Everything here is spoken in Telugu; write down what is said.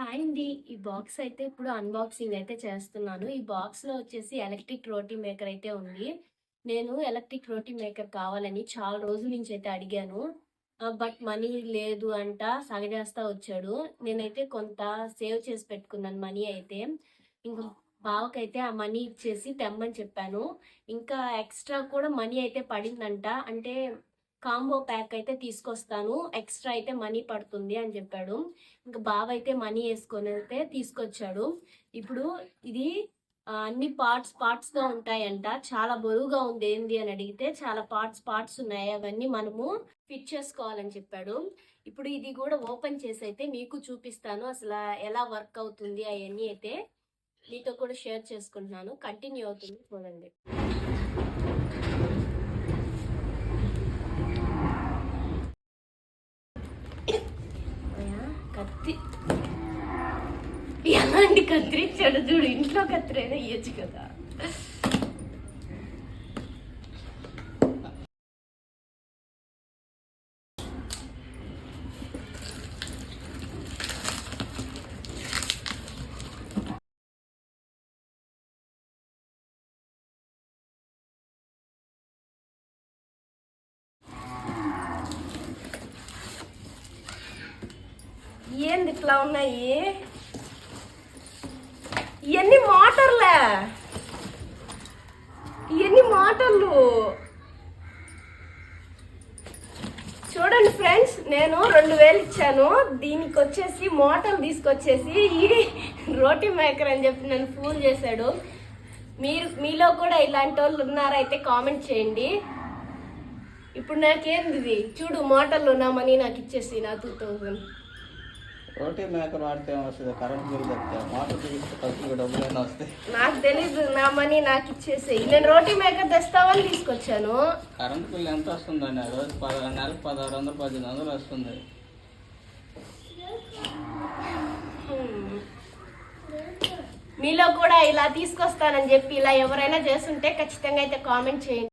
హాయ్ అండి ఈ బాక్స్ అయితే ఇప్పుడు అన్బాక్సింగ్ అయితే చేస్తున్నాను. ఈ బాక్స్లో వచ్చేసి ఎలక్ట్రిక్ రోటీ మేకర్ అయితే ఉంది. నేను ఎలక్ట్రిక్ రోటీ మేకర్ కావాలని చాలా రోజుల నుంచి అయితే అడిగాను. బట్ మనీ లేదు అంట సగజేస్తా వచ్చాడు. నేనైతే కొంత సేవ్ చేసి పెట్టుకున్నాను మనీ అయితే. ఇంకా బావకైతే ఆ మనీ ఇచ్చేసి తెమ్మని చెప్పాను. ఇంకా ఎక్స్ట్రా కూడా మనీ అయితే పడిందంట. అంటే కాంబో ప్యాక్ అయితే తీసుకొస్తాను. ఎక్స్ట్రా అయితే మనీ పడుతుంది అని చెప్పాడు. ఇంకా బావ అయితే మనీ వేసుకొని అయితే తీసుకొచ్చాడు. ఇప్పుడు ఇది అన్ని పార్ట్స్ పార్ట్స్గా ఉంటాయంట. చాలా బరువుగా ఉంది ఏంది అని అడిగితే చాలా పార్ట్స్ పార్ట్స్ ఉన్నాయి. అవన్నీ మనము ఫిట్ చేసుకోవాలని చెప్పాడు. ఇప్పుడు ఇది కూడా ఓపెన్ చేసి అయితే మీకు చూపిస్తాను. అసలు ఎలా వర్క్ అవుతుంది అవన్నీ అయితే మీతో కూడా షేర్ చేసుకుంటున్నాను. కంటిన్యూ అవుతుంది చూడండి. కత్తి. ఎలాంటి కత్తిరి చూడు ఇంట్లో కత్తిరైనా ఇయ్యచ్చు కదా. ఏంది ఇట్లా ఉన్నాయి? ఇవన్నీ మోటార్లే? ఇవన్నీ మోటార్లు? చూడండి ఫ్రెండ్స్ నేను రెండు వేలు ఇచ్చాను. దీనికి వచ్చేసి మోటార్లు తీసుకొచ్చేసి ఈ రోటీ మేకర్ అని చెప్పి నన్ను ఫోన్ చేశాడు. మీరు మీలో కూడా ఇలాంటి వాళ్ళు ఉన్నారైతే కామెంట్ చేయండి. ఇప్పుడు నాకేంది చూడు మోటార్లు ఉన్నామని నాకు ఇచ్చేసి నా టూ థౌజండ్. రోటీ మేకర్ వాడితే ఏమొస్తుంది? కరెంట్ బిల్ తప్పితే మోటార్ బిగిస్తే ఖర్చులు డబ్బులైనా వస్తాయి? నాకు తెలీదు నా మనీ నాకు ఇచ్చేసి నేను రోటీ మేకర్ తెస్తావని తీసుకొచ్చాను. కరెంట్ బిల్ ఎంత వస్తుందండి రోజు పదహారు నెలకు పదహారు వందలు పద్దెనిమిది వందలు వస్తుంది. మీలో కూడా ఇలా తీసుకొస్తానని చెప్పి ఇలా ఎవరైనా చేస్తుంటే ఖచ్చితంగా అయితే కామెంట్ చేయండి.